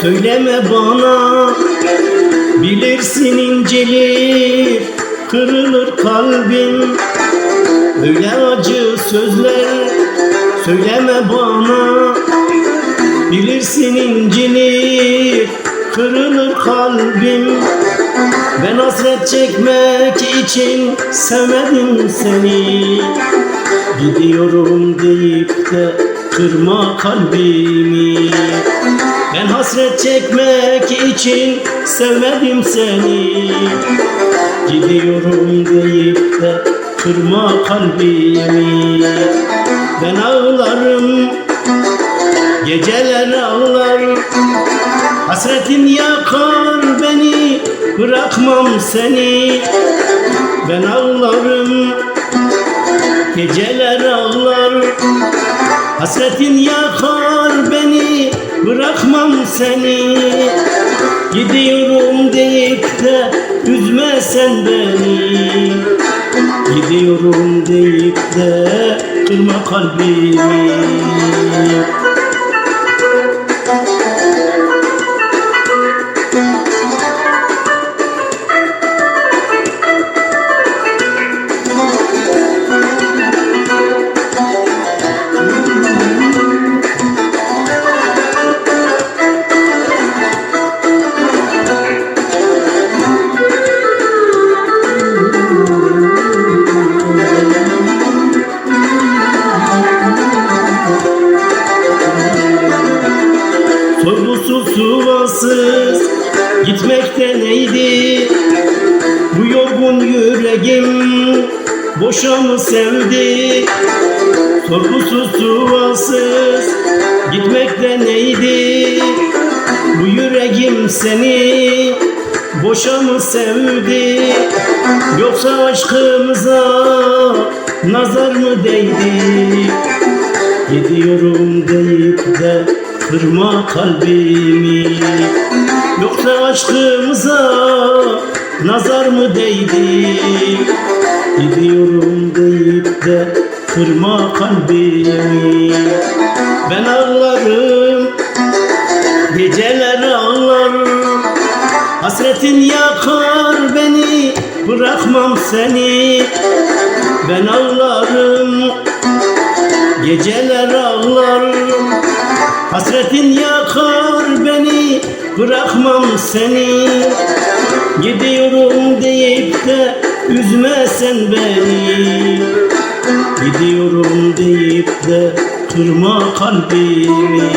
söyleme bana. Bilirsin incelir kırılır kalbim Öyle acı sözler söyleme bana. Bilirsin incelir kırılır kalbim Ben hasret çekmek için sevmedim seni. Gidiyorum deyip de kırma kalbimi Ben hasret çekmek için sevmedim seni. Gidiyorum deyip de kırma kalbimi. Ben ağlarım Geceler ağlar. Hasretin yakar beni Bırakmam seni. Ben ağlarım Geceler ağlar. Hasretin yakar beni Bırakmam seni. Gidiyorum deyip de Üzme sen beni. Gidiyorum deyip de Kırma kalbimi gitmekte neydi? Bu yorgun yüreğim boşa mı sevdi? Sorgusuz suvasız gitmekte neydi? Bu yüreğim seni boşa mı sevdi? Yoksa aşkımıza nazar mı değdi? Gidiyorum deyip de kırma kalbimi Yoksa aşkımıza nazar mı değdi? Gidiyorum deyip de kırma kalbimi. Ben ağlarım Geceler ağlarım Hasretin yakar beni Bırakmam seni. Ben ağlarım Geceler ağlarım Hasretin yakar Bırakmam seni. Gidiyorum deyip de Üzme sen beni. Gidiyorum deyip de Kırma kalbimi